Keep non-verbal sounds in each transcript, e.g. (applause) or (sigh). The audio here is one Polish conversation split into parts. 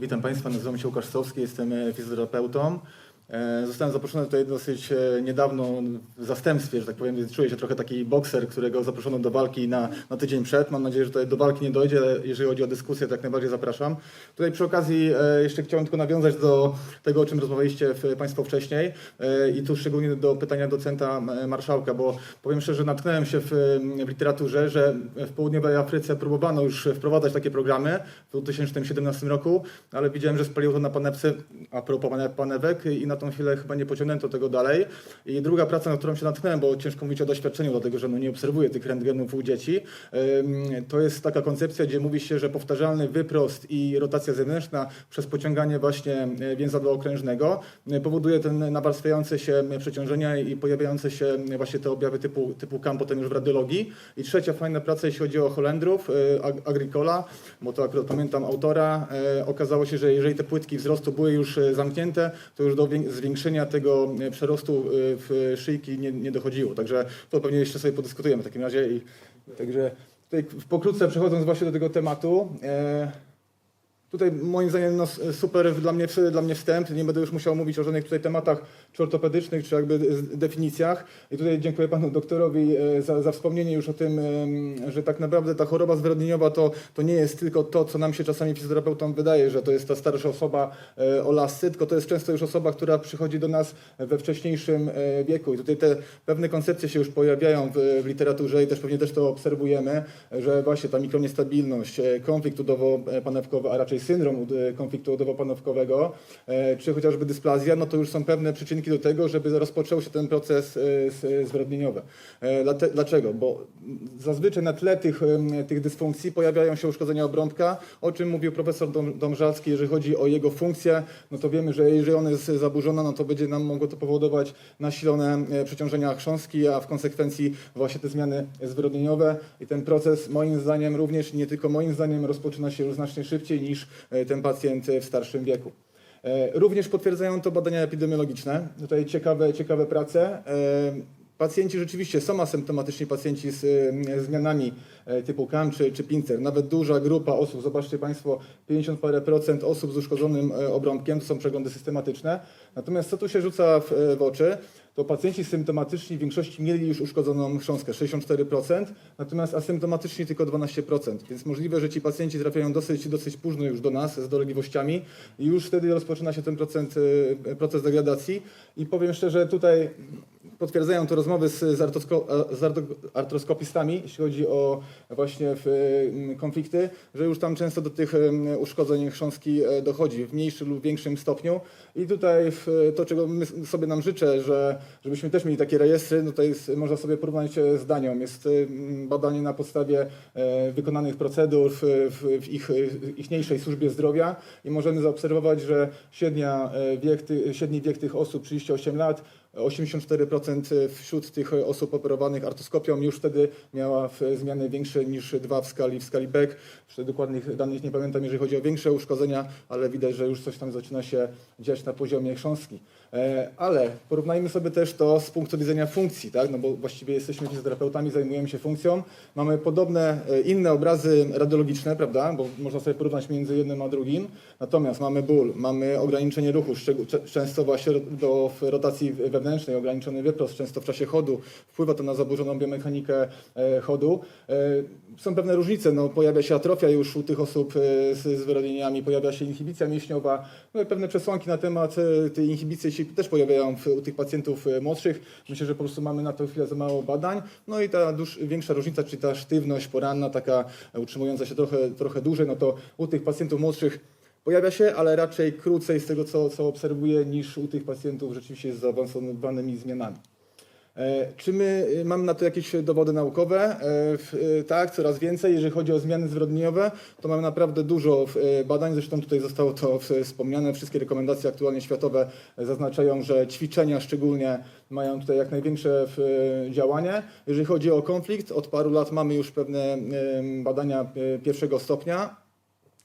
Witam Państwa, nazywam się Łukasz Sowski, jestem e, fizjoterapeutą. E, Zostałem zaproszony tutaj dosyć e, niedawno w zastępstwie, że tak powiem, więc czuję się trochę taki bokser, którego zaproszono do walki na, na tydzień przed. Mam nadzieję, że tutaj do walki nie dojdzie, ale jeżeli chodzi o dyskusję, to jak najbardziej zapraszam. Tutaj przy okazji e, jeszcze chciałem tylko nawiązać do tego, o czym rozmawialiście Państwo wcześniej i tu szczególnie do pytania docenta Marszałka, bo powiem szczerze, natknąłem się w, w literaturze, że w południowej Afryce próbowano już wprowadzać takie programy w 2017 roku, ale widziałem, że spaliło to na panewce, a propos pane- panewek i na tą chwilę chyba nie pociągnięto tego dalej. I druga praca, na którą się natknąłem, bo ciężko mówić o doświadczeniu, dlatego że no nie obserwuję tych rentgenów u dzieci, to jest taka koncepcja, gdzie mówi się, że powtarzalny wyprost i rotacja zewnętrzna przez pociąganie właśnie e, więzadła okrężnego e, powoduje ten nawarstwiające się przeciążenia i pojawiające się właśnie te objawy typu, typu KAM potem już w radiologii. I trzecia fajna praca, jeśli chodzi o Holendrów, e, Ag- Agricola, bo to akurat pamiętam autora, okazało się, że jeżeli te płytki wzrostu były już zamknięte, to już do zwiększenia tego e, przerostu e, w szyjki nie, nie dochodziło. Także to pewnie jeszcze sobie podyskutujemy w takim razie. I, także tutaj pokrótce przechodząc właśnie do tego tematu, e, Tutaj moim zdaniem no, super dla mnie, dla mnie wstęp. Nie będę już musiał mówić o żadnych tutaj tematach czy ortopedycznych, czy jakby definicjach. I tutaj dziękuję panu doktorowi e, za, za wspomnienie już o tym, że tak naprawdę ta choroba zwyrodnieniowa to, to nie jest tylko to, co nam się czasami fizjoterapeutom wydaje, że to jest ta starsza osoba e, o lasce, tylko to jest często już osoba, która przychodzi do nas we wcześniejszym e, wieku. I tutaj te pewne koncepcje się już pojawiają w, w literaturze i też pewnie też to obserwujemy, że właśnie ta mikroniestabilność, konflikt udowo-panewkowy, a raczej syndrom ud- konfliktu udowo-panewkowego, e, czy chociażby dysplazja, no to już są pewne przyczynki do tego, żeby rozpoczął się ten proces e. E, dlate- Dlaczego? Bo zazwyczaj na tle tych, tych dysfunkcji pojawiają się uszkodzenia obrąbka, o czym mówił profesor Dom- Domżalski, jeżeli chodzi o jego funkcję, no to wiemy, że jeżeli ona jest zaburzona, no to będzie nam mogło to powodować nasilone e, przeciążenia chrząstki, a w konsekwencji właśnie te zmiany zwyrodnieniowe i ten proces moim zdaniem również, nie tylko moim zdaniem, rozpoczyna się już znacznie szybciej niż e, ten pacjent w starszym wieku. E, Również potwierdzają to badania epidemiologiczne. Tutaj ciekawe, ciekawe prace. E, Pacjenci rzeczywiście są asymptomatyczni pacjenci z zmianami typu KAM czy, czy pincer. Nawet duża grupa osób, zobaczcie Państwo, 50 parę procent osób z uszkodzonym obrąbkiem, to są przeglądy systematyczne. Natomiast co tu się rzuca w, w oczy, to pacjenci symptomatyczni w większości mieli już uszkodzoną chrząstkę, 64%, natomiast asymptomatyczni tylko 12%. Więc możliwe, że ci pacjenci trafiają dosyć, dosyć późno już do nas z dolegliwościami i już wtedy rozpoczyna się ten procent, e, proces degradacji. I powiem szczerze, tutaj potwierdzają to rozmowy z, z, artroskopistami, jeśli chodzi o właśnie em, konflikty, że już tam często do tych em, uszkodzeń chrząstki e, dochodzi w mniejszym lub większym stopniu. I tutaj to, czego my sobie nam życzę, że żebyśmy też mieli takie rejestry, no to jest, można sobie porównać e, z Danią. Jest em, badanie na podstawie e, wykonanych procedur w, ich ichniejszej służbie zdrowia i możemy zaobserwować, że średnia e, wiek, średni wiek tych osób 38 lat 84% wśród tych osób operowanych artoskopią już wtedy miała zmiany większe niż dwa w skali, w skali Beck. Jeszcze dokładnych danych nie pamiętam, jeżeli chodzi o większe uszkodzenia, ale widać, że już coś tam zaczyna się dziać na poziomie chrząstki. E, Ale porównajmy sobie też to z punktu widzenia funkcji, tak? no bo właściwie jesteśmy fizjoterapeutami, zajmujemy się funkcją. Mamy podobne, e, inne obrazy radiologiczne, prawda? Bo można sobie porównać między jednym a drugim. Natomiast mamy ból, mamy ograniczenie ruchu, często właśnie do rotacji wewnętrznej, ograniczony wyprost, często w czasie chodu. Wpływa to na zaburzoną biomechanikę e, chodu. E, Są pewne różnice, no, pojawia się atrofia już u tych osób e, z, z wyrodnieniami, pojawia się inhibicja mięśniowa, no pewne przesłanki na temat tej inhibicji się też pojawiają w, u tych pacjentów młodszych. Myślę, że po prostu mamy na to chwilę za mało badań. No i ta dłuż, większa różnica, czyli ta sztywność poranna, taka utrzymująca się trochę, trochę dłużej, no to u tych pacjentów młodszych pojawia się, ale raczej krócej z tego, co, co obserwuję, niż u tych pacjentów rzeczywiście z zaawansowanymi zmianami. E, Czy my y, mamy na to jakieś dowody naukowe? E, Tak, coraz więcej. Jeżeli chodzi o zmiany zwyrodnieniowe, to mamy naprawdę dużo badań. Zresztą tutaj zostało to wspomniane. Wszystkie rekomendacje aktualnie światowe zaznaczają, że ćwiczenia szczególnie mają tutaj jak największe działanie. Jeżeli chodzi o konflikt, od paru lat mamy już pewne badania pierwszego stopnia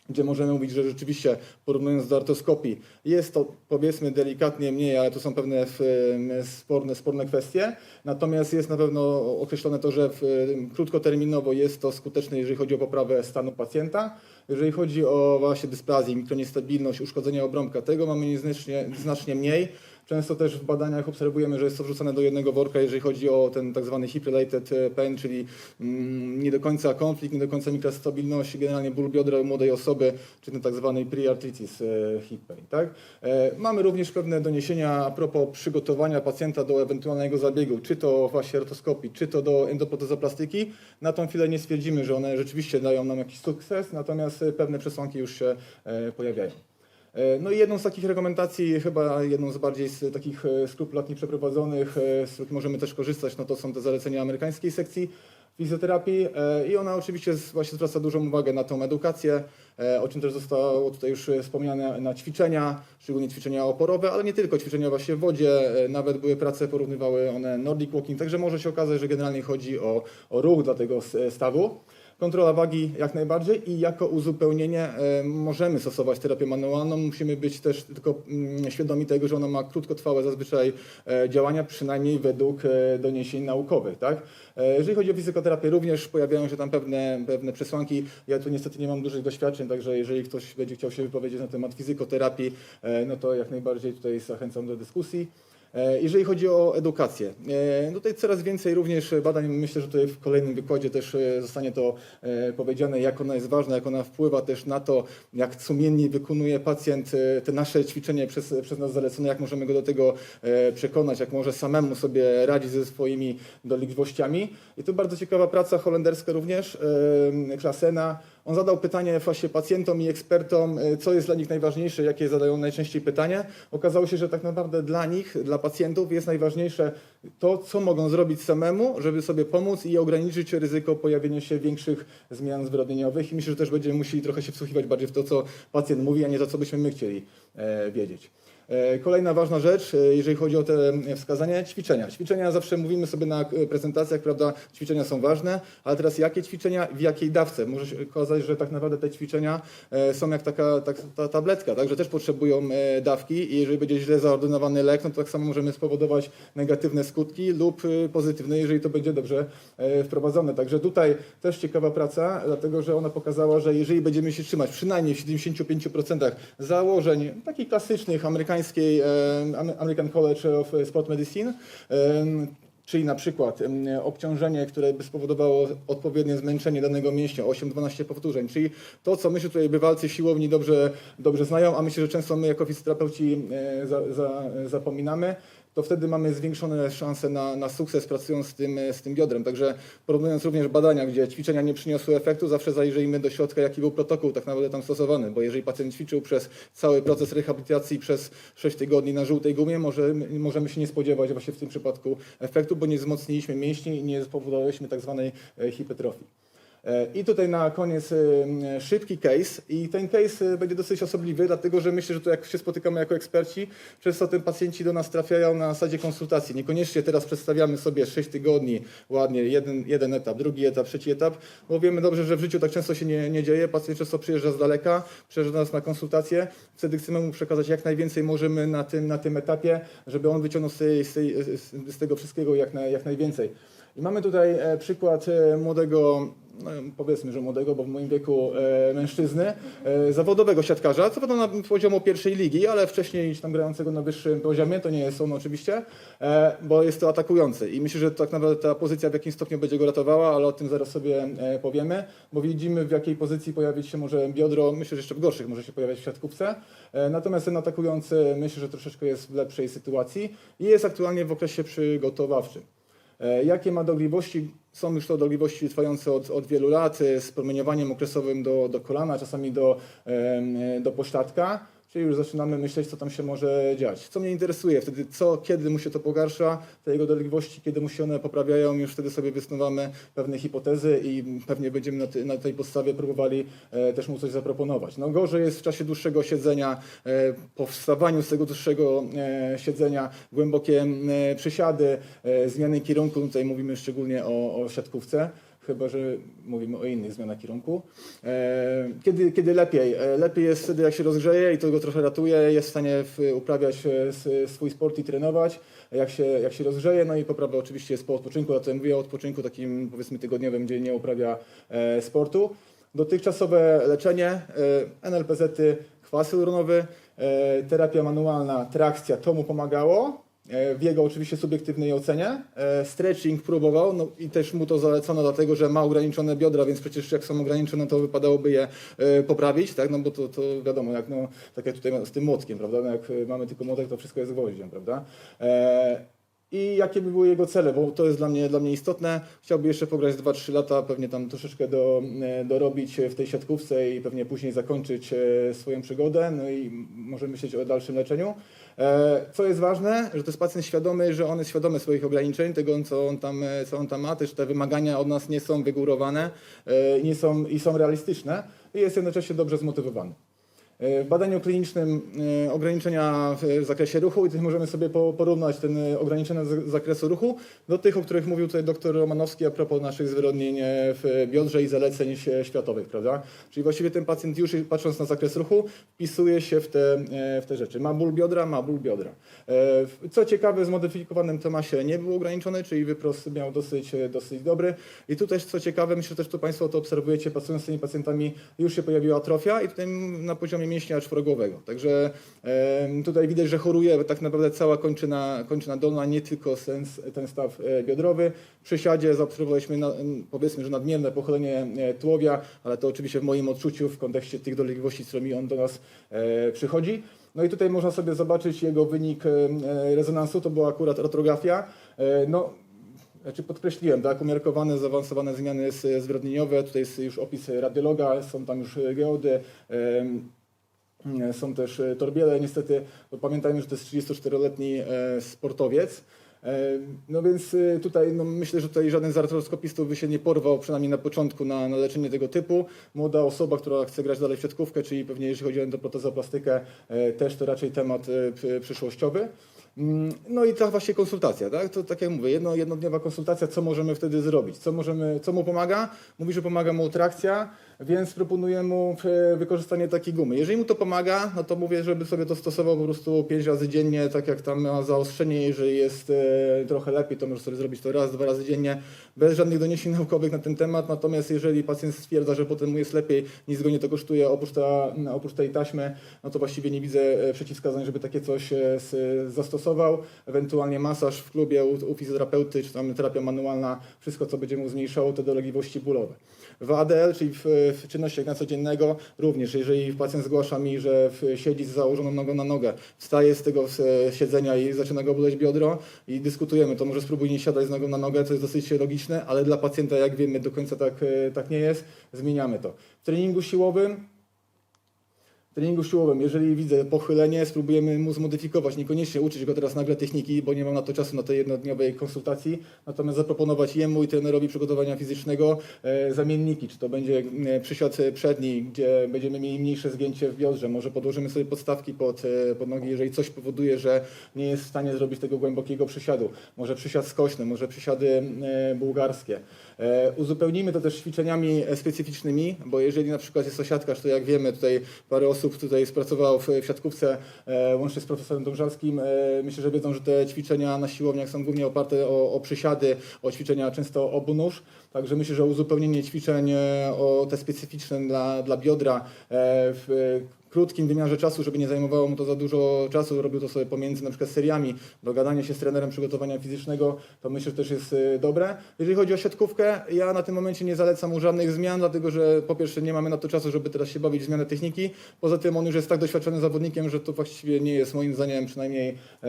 gdzie możemy mówić, że rzeczywiście porównując do artoskopii jest to powiedzmy delikatnie mniej, ale to są pewne sporne, sporne kwestie. Natomiast jest na pewno określone to, że krótkoterminowo jest to skuteczne, jeżeli chodzi o poprawę stanu pacjenta. Jeżeli chodzi o właśnie dysplazję, mikroniestabilność, uszkodzenia obrąbka, tego mamy znacznie mniej. Często też w badaniach obserwujemy, że jest to wrzucane do jednego worka, jeżeli chodzi o ten tak zwany hip-related pain, czyli mm, nie do końca konflikt, nie do końca mikrostabilność, generalnie ból biodra u młodej osoby, czy ten tak zwany pre-arthritis e, hip pain. Tak? E, Mamy również pewne doniesienia a propos przygotowania pacjenta do ewentualnego zabiegu, czy to właśnie rotoskopii, czy to do endoprotezoplastyki. Na tą chwilę nie stwierdzimy, że one rzeczywiście dają nam jakiś sukces, natomiast e, pewne przesłanki już się e, pojawiają. E, No i jedną z takich rekomendacji, chyba jedną z bardziej z takich e, skrupulatnie przeprowadzonych, e, z których możemy też korzystać, no to są te zalecenia amerykańskiej sekcji fizjoterapii i ona oczywiście właśnie zwraca dużą uwagę na tą edukację, o czym też zostało tutaj już wspomniane, na ćwiczenia, szczególnie ćwiczenia oporowe, ale nie tylko, ćwiczenia właśnie w wodzie, nawet były prace, porównywały one Nordic Walking, także może się okazać, że generalnie chodzi o, o ruch dla tego stawu. Kontrola wagi jak najbardziej i jako uzupełnienie e, możemy stosować terapię manualną. Musimy być też tylko mm, świadomi tego, że ona ma krótkotrwałe zazwyczaj e, działania, przynajmniej według e, doniesień naukowych. Tak? Jeżeli chodzi o fizykoterapię, również pojawiają się tam pewne, pewne przesłanki. Ja tu niestety nie mam dużych doświadczeń, także jeżeli ktoś będzie chciał się wypowiedzieć na temat fizykoterapii, no to jak najbardziej tutaj zachęcam do dyskusji. E, Jeżeli chodzi o edukację, e, tutaj coraz więcej również badań, myślę, że tutaj w kolejnym wykładzie też e, zostanie to powiedziane, jak ona jest ważna, jak ona wpływa też na to, jak sumiennie wykonuje pacjent te nasze ćwiczenie przez, przez nas zalecone, jak możemy go do tego przekonać, jak może samemu sobie radzić ze swoimi dolegliwościami. I to bardzo ciekawa praca holenderska również, Klasena. On zadał pytanie właśnie pacjentom i ekspertom, e, co jest dla nich najważniejsze, jakie zadają najczęściej pytania. Okazało się, że tak naprawdę dla nich, dla pacjentów jest najważniejsze to, co mogą zrobić samemu, żeby sobie pomóc i ograniczyć ryzyko pojawienia się większych zmian zwyrodnieniowych. I myślę, że też będziemy musieli trochę się wsłuchiwać bardziej w to, co pacjent mówi, a nie to, co byśmy my chcieli e, wiedzieć. E, Kolejna ważna rzecz, e, jeżeli chodzi o te wskazania, ćwiczenia. Ćwiczenia zawsze mówimy sobie na e, prezentacjach, prawda, ćwiczenia są ważne, ale teraz jakie ćwiczenia, w jakiej dawce? Może się okazać, że tak naprawdę te ćwiczenia są jak taka tak, ta tabletka, tak, że też potrzebują dawki i jeżeli będzie źle zaordynowany lek, no to tak samo możemy spowodować negatywne skutki lub pozytywne, jeżeli to będzie dobrze wprowadzone. Także tutaj też ciekawa praca, dlatego że ona pokazała, że jeżeli będziemy się trzymać przynajmniej w 75% założeń takich klasycznych amerykańskiej e, Amer- American College of Sport Medicine, Czyli na przykład obciążenie, które by spowodowało odpowiednie zmęczenie danego mięśnia, 8-12 powtórzeń, czyli to, co myślę tutaj bywalcy siłowni dobrze, dobrze znają, a myślę, że często my jako fizjoterapeuci e, za, za, zapominamy, to wtedy mamy zwiększone szanse na, na sukces pracując z tym, z tym biodrem. Także porównując również badania, gdzie ćwiczenia nie przyniosły efektu, zawsze zajrzyjmy do środka, jaki był protokół tak naprawdę tam stosowany, bo jeżeli pacjent ćwiczył przez cały proces rehabilitacji przez 6 tygodni na żółtej gumie, może, możemy się nie spodziewać właśnie w tym przypadku efektu, bo nie wzmocniliśmy mięśni i nie spowodowaliśmy tak zwanej e, hipertrofii. E, I tutaj na koniec e, szybki case i ten case e, będzie dosyć osobliwy, dlatego że myślę, że tu jak się spotykamy jako eksperci, często te pacjenci do nas trafiają na zasadzie konsultacji. Niekoniecznie teraz przedstawiamy sobie 6 tygodni ładnie, jeden, jeden etap, drugi etap, trzeci etap, bo wiemy dobrze, że w życiu tak często się nie, nie dzieje. Pacjent często przyjeżdża z daleka, przyjeżdża do nas na konsultację, wtedy chcemy mu przekazać jak najwięcej możemy na tym, na tym etapie, żeby on wyciągnął z, tej, z, tej, z, tego wszystkiego jak, na, jak najwięcej. I mamy tutaj przykład młodego, no, powiedzmy, że młodego, bo w moim wieku e, mężczyzny, e, zawodowego siatkarza, co prawda na poziomu pierwszej ligi, ale wcześniej tam grającego na wyższym poziomie, to nie jest on oczywiście, e, bo jest to atakujący. I myślę, że tak naprawdę ta pozycja w jakimś stopniu będzie go ratowała, ale o tym zaraz sobie e, powiemy, bo widzimy w jakiej pozycji pojawić się może biodro, myślę, że jeszcze w gorszych może się pojawiać w siatkówce. E, natomiast ten atakujący myślę, że troszeczkę jest w lepszej sytuacji i jest aktualnie w okresie przygotowawczym. E, Jakie ma dolegliwości? Są już to dolegliwości trwające od, od wielu lat, e, z promieniowaniem okresowym do, do kolana, czasami do, e, do pośladka, czyli już zaczynamy myśleć, co tam się może dziać. Co mnie interesuje wtedy, co, kiedy mu się to pogarsza, te jego dolegliwości, kiedy mu się one poprawiają, już wtedy sobie wysnuwamy pewne hipotezy i pewnie będziemy na, ty, na tej podstawie próbowali e, też mu coś zaproponować. No gorzej jest w czasie dłuższego siedzenia, e, po wstawaniu z tego dłuższego e, siedzenia, głębokie e, przysiady, e, zmiany kierunku, tutaj mówimy szczególnie o, o siatkówce, chyba że mówimy o innych zmianach kierunku. E, Kiedy, kiedy lepiej? E, Lepiej jest wtedy, jak się rozgrzeje i to go trochę ratuje, jest w stanie uprawiać e, swój sport i trenować, jak się, jak się rozgrzeje, no i poprawa oczywiście jest po odpoczynku, tutaj mówię o odpoczynku takim powiedzmy tygodniowym, gdzie nie uprawia sportu. Dotychczasowe leczenie, NLPZ-y, kwas hialuronowy, terapia manualna, trakcja, to mu pomagało. E, W jego oczywiście subiektywnej ocenie. E, Stretching próbował no i też mu to zalecono, dlatego że ma ograniczone biodra, więc przecież jak są ograniczone, to wypadałoby je e, poprawić, tak? No bo to, to wiadomo, jak, no, tak jak tutaj z tym młotkiem, prawda? No jak mamy tylko młotek, to wszystko jest gwoździem, prawda? I jakie by były jego cele, bo to jest dla mnie, dla mnie istotne. Chciałby jeszcze pograć 2-3 lata, pewnie tam troszeczkę do, dorobić w tej siatkówce i pewnie później zakończyć swoją przygodę, no i może myśleć o dalszym leczeniu. E, Co jest ważne, że to jest pacjent świadomy, że on jest świadomy swoich ograniczeń, tego co on tam, e, co on tam ma, też te wymagania od nas nie są wygórowane e, nie są, i są realistyczne i jest jednocześnie dobrze zmotywowany. E, W badaniu klinicznym e, ograniczenia w zakresie ruchu i tutaj możemy sobie po- porównać ten e, ograniczenia z zakresu ruchu do tych, o których mówił tutaj dr Romanowski a propos naszych zwyrodnień w biodrze i zaleceń światowych, prawda? Czyli właściwie ten pacjent już patrząc na zakres ruchu wpisuje się w te, w te rzeczy. Ma ból biodra, ma ból biodra. Co ciekawe, w zmodyfikowanym Tomasie nie był ograniczony, czyli wyprost miał dosyć, dosyć dobry. I tu też co ciekawe, myślę, że też tu Państwo to obserwujecie, pracując z tymi pacjentami, już się pojawiła atrofia i tutaj na poziomie mięśnia czworogłowego. Także tutaj widać, że choruje tak naprawdę cała kończyna, kończyna dolna, nie tylko sens, ten staw e, biodrowy. W przysiadzie zaobserwowaliśmy na, powiedzmy, że nadmierne pochylenie e, tułowia, ale to oczywiście w moim odczuciu w kontekście tych dolegliwości, z którymi on do nas e, przychodzi. No i tutaj można sobie zobaczyć jego wynik rezonansu, to była akurat artrografia. E, No, znaczy podkreśliłem, tak, umiarkowane, zaawansowane zmiany zwyrodnieniowe, tutaj jest już opis radiologa, są tam już geody, są też e, torbiele, niestety, bo pamiętajmy, że to jest 34-letni e, sportowiec. E, No więc e, tutaj no myślę, że tutaj żaden z artroskopistów by się nie porwał, przynajmniej na początku, na, na leczenie tego typu. Młoda osoba, która chce grać dalej w siatkówkę, czyli pewnie jeżeli chodzi o endoprotezoplastykę, e, też to raczej temat e, przyszłościowy. Mm, No i ta właśnie konsultacja, tak? To tak jak mówię, jedno, jednodniowa konsultacja, co możemy wtedy zrobić? Co, możemy, co mu pomaga? Mówi, że pomaga mu trakcja, więc proponuję mu e, wykorzystanie takiej gumy. Jeżeli mu to pomaga, no to mówię, żeby sobie to stosował po prostu 5 razy dziennie, tak jak tam ma zaostrzenie, jeżeli jest e, trochę lepiej, to może sobie zrobić to raz, dwa razy dziennie, bez żadnych doniesień (laughs) naukowych na ten temat. Natomiast jeżeli pacjent stwierdza, że potem mu jest lepiej, nic go nie to kosztuje, oprócz, ta, oprócz tej taśmy, no to właściwie nie widzę e, przeciwwskazań, żeby takie coś zastosował. Ewentualnie masaż w klubie u, u fizjoterapeuty, czy tam terapia manualna, wszystko co będzie mu zmniejszało te dolegliwości bólowe. W ADL, czyli w, w czynnościach codziennego, również jeżeli pacjent zgłasza mi, że siedzi z założoną nogą na nogę, wstaje z tego siedzenia i zaczyna go boleć biodro i dyskutujemy, to może spróbuj nie siadać z nogą na nogę, co jest dosyć logiczne, ale dla pacjenta, jak wiemy, do końca tak, e, tak nie jest, zmieniamy to. W treningu siłowym treningu siłowym, jeżeli widzę pochylenie, spróbujemy mu zmodyfikować, niekoniecznie uczyć go teraz nagle techniki, bo nie mam na to czasu na tej jednodniowej konsultacji, natomiast zaproponować jemu i trenerowi przygotowania fizycznego e, zamienniki, czy to będzie e, przysiad przedni, gdzie będziemy mieli mniejsze zgięcie w biodrze, może podłożymy sobie podstawki pod, e, pod nogi, jeżeli coś powoduje, że nie jest w stanie zrobić tego głębokiego przysiadu, może przysiad skośny, może przysiady bułgarskie. E, Uzupełnijmy to też ćwiczeniami specyficznymi, bo jeżeli na przykład jest to siatkarz, to jak wiemy, tutaj parę osób tutaj spracowało w, siatkówce, e, łącznie z profesorem Dążalskim, e, myślę, że wiedzą, że te ćwiczenia na siłowniach są głównie oparte o, o przysiady, o ćwiczenia często obu nóż, także myślę, że uzupełnienie ćwiczeń o te specyficzne dla, dla biodra w krótkim wymiarze czasu, żeby nie zajmowało mu to za dużo czasu, robił to sobie pomiędzy na przykład seriami, dogadanie się z trenerem przygotowania fizycznego, to myślę, że też jest y, dobre. Jeżeli chodzi o siatkówkę, ja na tym momencie nie zalecam mu żadnych zmian, dlatego że po pierwsze nie mamy na to czasu, żeby teraz się bawić w zmianę techniki, poza tym on już jest tak doświadczonym zawodnikiem, że to właściwie nie jest moim zdaniem przynajmniej e,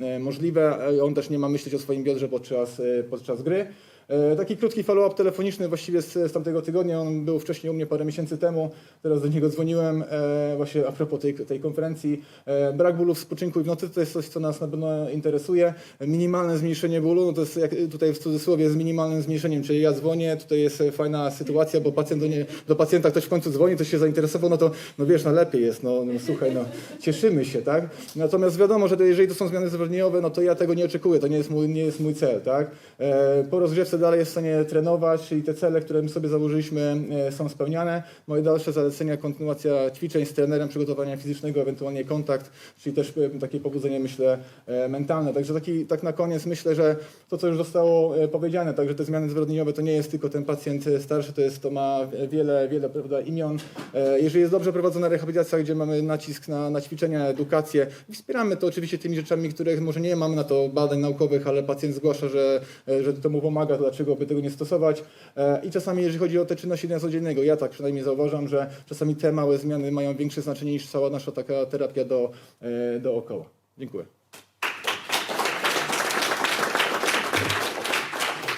e, możliwe. On też nie ma myśleć o swoim biodrze podczas, e, podczas gry. E, Taki krótki follow-up telefoniczny właściwie z, z tamtego tygodnia. On był wcześniej u mnie parę miesięcy temu. Teraz do niego dzwoniłem e, właśnie a propos tej, tej konferencji. E, brak bólu w spoczynku i w nocy to jest coś, co nas na pewno interesuje. Minimalne zmniejszenie bólu, no to jest jak tutaj w cudzysłowie z minimalnym zmniejszeniem, czyli ja dzwonię, tutaj jest fajna sytuacja, bo pacjent do, nie, do pacjenta ktoś w końcu dzwoni, ktoś się zainteresował, no to no wiesz, no lepiej jest, no, no słuchaj, no cieszymy się, tak? Natomiast wiadomo, że jeżeli to są zmiany zwolnieniowe, no to ja tego nie oczekuję, to nie jest mój, nie jest mój cel, tak? Po rozgrzewce dalej jest w stanie trenować, czyli te cele, które my sobie założyliśmy e, są spełniane. Moje dalsze zalecenia, kontynuacja ćwiczeń z trenerem, przygotowania fizycznego, ewentualnie kontakt, czyli też e, takie pobudzenie, myślę, e, mentalne. Także taki, tak na koniec myślę, że to, co już zostało powiedziane, także te zmiany zwyrodnieniowe to nie jest tylko ten pacjent starszy, to, jest, to ma wiele, wiele prawda, imion. Jeżeli jest dobrze prowadzona rehabilitacja, gdzie mamy nacisk na, na ćwiczenia, edukację, wspieramy to oczywiście tymi rzeczami, których może nie mamy na to badań naukowych, ale pacjent zgłasza, że, że to mu pomaga, dlaczego by tego nie stosować. E, I czasami, jeżeli chodzi o te czynności dnia codziennego, ja tak przynajmniej zauważam, że czasami te małe zmiany mają większe znaczenie niż cała nasza taka terapia do, e, dookoła. Dziękuję.